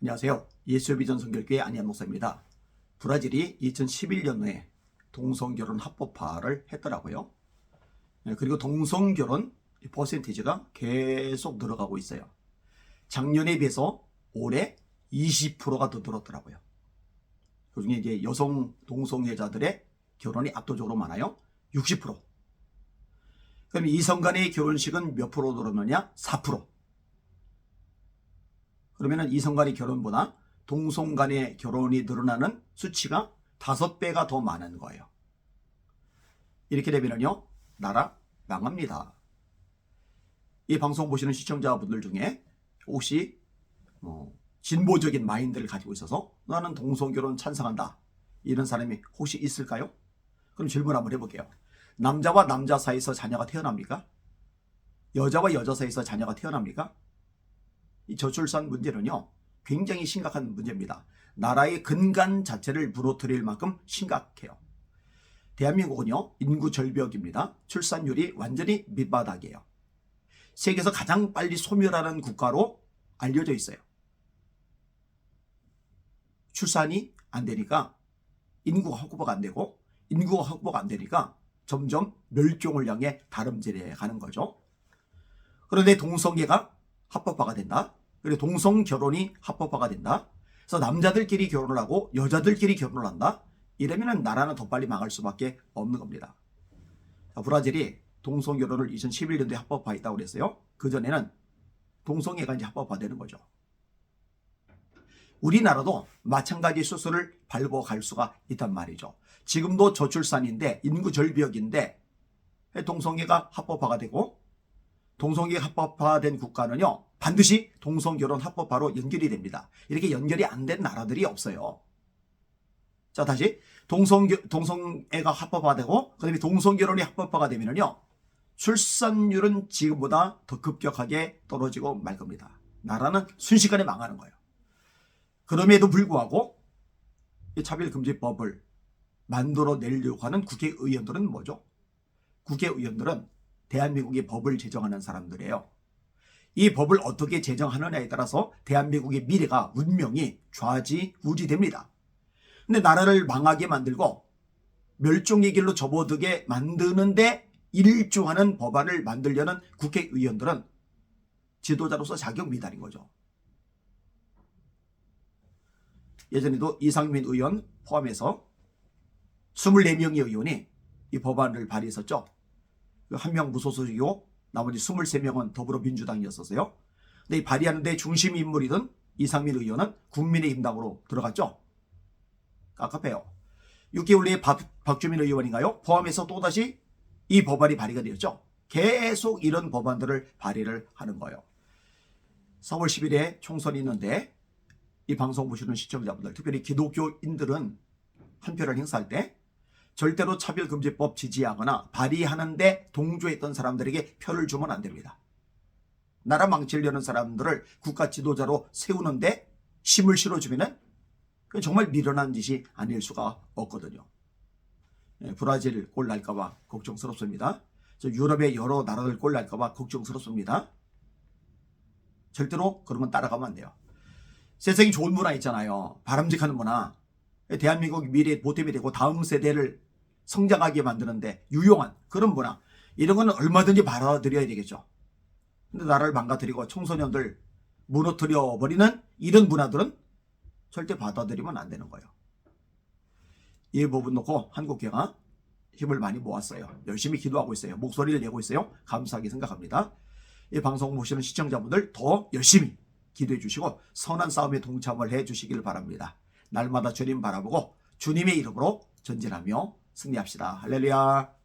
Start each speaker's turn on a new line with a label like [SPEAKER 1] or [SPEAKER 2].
[SPEAKER 1] 안녕하세요. 예수의 비전 성결교회 안희한 목사입니다. 브라질이 2011년에 동성결혼 합법화를 했더라고요. 네, 그리고 동성결혼 퍼센티지가 계속 늘어가고 있어요. 작년에 비해서 올해 20%가 더 늘었더라고요. 그 중에 이제 여성 동성애자들의 결혼이 압도적으로 많아요. 60%. 그럼 이성 간의 결혼식은 몇 프로 늘었느냐? 4%. 그러면은 이성 간의 결혼보다 동성 간의 결혼이 늘어나는 수치가 다섯 배가 더 많은 거예요. 이렇게 되면은요, 나라 망합니다. 이 방송 보시는 시청자분들 중에 혹시 뭐 진보적인 마인드를 가지고 있어서 나는 동성 결혼 찬성한다. 이런 사람이 혹시 있을까요? 그럼 질문 한번 해볼게요. 남자와 남자 사이에서 자녀가 태어납니까? 여자와 여자 사이에서 자녀가 태어납니까? 이 저출산 문제는요, 굉장히 심각한 문제입니다. 나라의 근간 자체를 무너뜨릴 만큼 심각해요. 대한민국은요, 인구 절벽입니다. 출산율이 완전히 밑바닥이에요. 세계에서 가장 빨리 소멸하는 국가로 알려져 있어요. 출산이 안 되니까 인구가 확보가 안 되고 인구가 확보가 안 되니까 점점 멸종을 향해 다름질해 가는 거죠. 그런데 동성애가 합법화가 된다. 그리고 동성 결혼이 합법화가 된다. 그래서 남자들끼리 결혼을 하고 여자들끼리 결혼을 한다. 이러면은 나라는 더 빨리 망할 수밖에 없는 겁니다. 자, 브라질이 동성 결혼을 2011년도에 합법화했다고 그랬어요. 그 전에는 동성애가 이제 합법화되는 거죠. 우리나라도 마찬가지 수술을 밟고 갈 수가 있단 말이죠. 지금도 저출산인데 인구 절벽인데 동성애가 합법화가 되고 동성애 합법화된 국가는요 반드시 동성결혼 합법화로 연결이 됩니다. 이렇게 연결이 안 된 나라들이 없어요. 자 다시 동성 동성애가 합법화되고 그다음에 동성결혼이 합법화가 되면은요 출산율은 지금보다 더 급격하게 떨어지고 말 겁니다. 나라는 순식간에 망하는 거예요. 그럼에도 불구하고 이 차별금지법을 만들어 내려고 하는 국회의원들은 뭐죠? 국회의원들은 대한민국의 법을 제정하는 사람들이에요. 이 법을 어떻게 제정하느냐에 따라서 대한민국의 미래가 운명이 좌지우지됩니다. 근데 나라를 망하게 만들고 멸종의 길로 접어들게 만드는데 일조하는 법안을 만들려는 국회의원들은 지도자로서 자격 미달인 거죠. 예전에도 이상민 의원 포함해서 24명의 의원이 이 법안을 발의했었죠. 그한명 무소속이고 나머지 23명은 더불어민주당이었었어요. 근데 이 발의하는데 중심 인물이던 이상민 의원은 국민의힘당으로 들어갔죠. 깝깝해요. 6개월 내에 박, 박주민 의원인가요? 포함해서 또다시 이 법안이 발의가 되었죠. 계속 이런 법안들을 발의를 하는 거예요. 4월 10일에 총선이 있는데 이 방송 보시는 시청자분들, 특별히 기독교인들은 한 표를 행사할 때 절대로 차별금지법 지지하거나 발의하는데 동조했던 사람들에게 표를 주면 안 됩니다. 나라 망치려는 사람들을 국가 지도자로 세우는데 힘을 실어주면은 그건 정말 미련한 짓이 아닐 수가 없거든요. 예, 브라질 꼴 날까봐 걱정스럽습니다. 저 유럽의 여러 나라들 꼴 날까봐 걱정스럽습니다. 절대로 건 따라가면 안 돼요. 세상에 좋은 문화 있잖아요. 바람직한 문화. 대한민국 미래의 보탬이 되고 다음 세대를 성장하게 만드는데 유용한 그런 문화. 이런 거는 얼마든지 받아들여야 되겠죠. 근데 나라를 망가뜨리고 청소년들 무너뜨려 버리는 이런 문화들은 절대 받아들이면 안 되는 거예요. 이 부분 놓고 한국교가 힘을 많이 모았어요. 열심히 기도하고 있어요. 목소리를 내고 있어요. 감사하게 생각합니다. 이 방송 보시는 시청자분들 더 열심히 기도해 주시고 선한 싸움에 동참을 해 주시길 바랍니다. 날마다 주님 바라보고 주님의 이름으로 전진하며 승리합시다. 할렐루야.